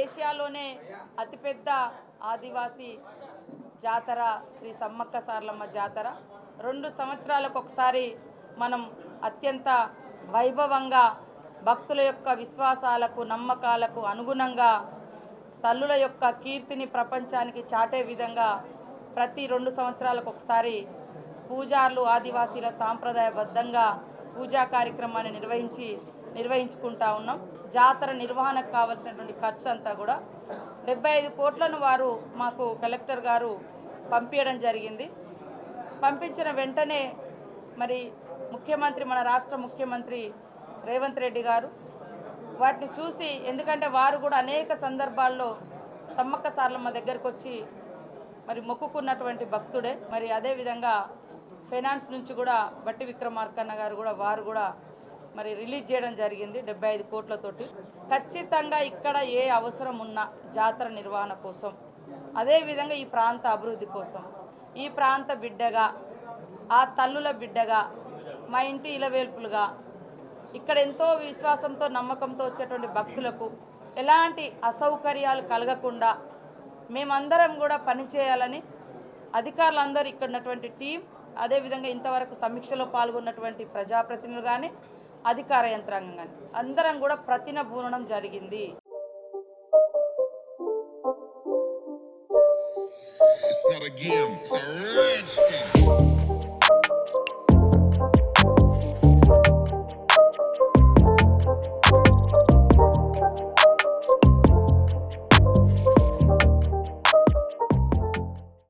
ఏషియాలోనే అతిపెద్ద ఆదివాసీ జాతర శ్రీ సమ్మక్క సార్లమ్మ జాతర. రెండు సంవత్సరాలకు ఒకసారి మనం అత్యంత వైభవంగా భక్తుల యొక్క విశ్వాసాలకు నమ్మకాలకు అనుగుణంగా తల్లుల యొక్క కీర్తిని ప్రపంచానికి చాటే విధంగా ప్రతి రెండు సంవత్సరాలకు ఒకసారి పూజార్లు ఆదివాసీల సాంప్రదాయబద్ధంగా పూజా కార్యక్రమాన్ని నిర్వహించి నిర్వహించుకుంటా ఉన్నాం. జాతర నిర్వహణకు కావాల్సినటువంటి ఖర్చు అంతా కూడా డెబ్బై ఐదు కోట్లను వారు మాకు కలెక్టర్ గారు పంపించడం జరిగింది. పంపించిన వెంటనే మరి ముఖ్యమంత్రి మన రాష్ట్ర ముఖ్యమంత్రి రేవంత్ రెడ్డి గారు వాటిని చూసి ఎందుకంటే వారు కూడా అనేక సందర్భాల్లో సమ్మక్క సార్లమ్మ దగ్గరకు వచ్చి మరి మొక్కుకున్నటువంటి భక్తుడే. మరి అదేవిధంగా ఫైనాన్స్ నుంచి కూడా బట్టి విక్రమార్కన్న గారు కూడా వారు కూడా మరి రిలీజ్ చేయడం జరిగింది డెబ్బై ఐదు కోట్లతోటి. ఖచ్చితంగా ఇక్కడ ఏ అవసరం ఉన్నా జాతర నిర్వహణ కోసం అదేవిధంగా ఈ ప్రాంత అభివృద్ధి కోసం. ఈ ప్రాంత బిడ్డగా ఆ తల్లుల బిడ్డగా మా ఇంటి ఇలవేల్పులుగా ఇక్కడ ఎంతో విశ్వాసంతో నమ్మకంతో వచ్చేటువంటి భక్తులకు ఎలాంటి అసౌకర్యాలు కలగకుండా మేమందరం కూడా పనిచేయాలని అధికారులందరూ ఇక్కడ ఉన్నటువంటి టీం అదేవిధంగా ఇంతవరకు సమీక్షలో పాల్గొన్నటువంటి ప్రజాప్రతినిధులు కానీ అధికార యంత్రాంగం కానీ అందరం కూడా ప్రతిన బూనడం జరిగింది It's not a game, it's a rage thing.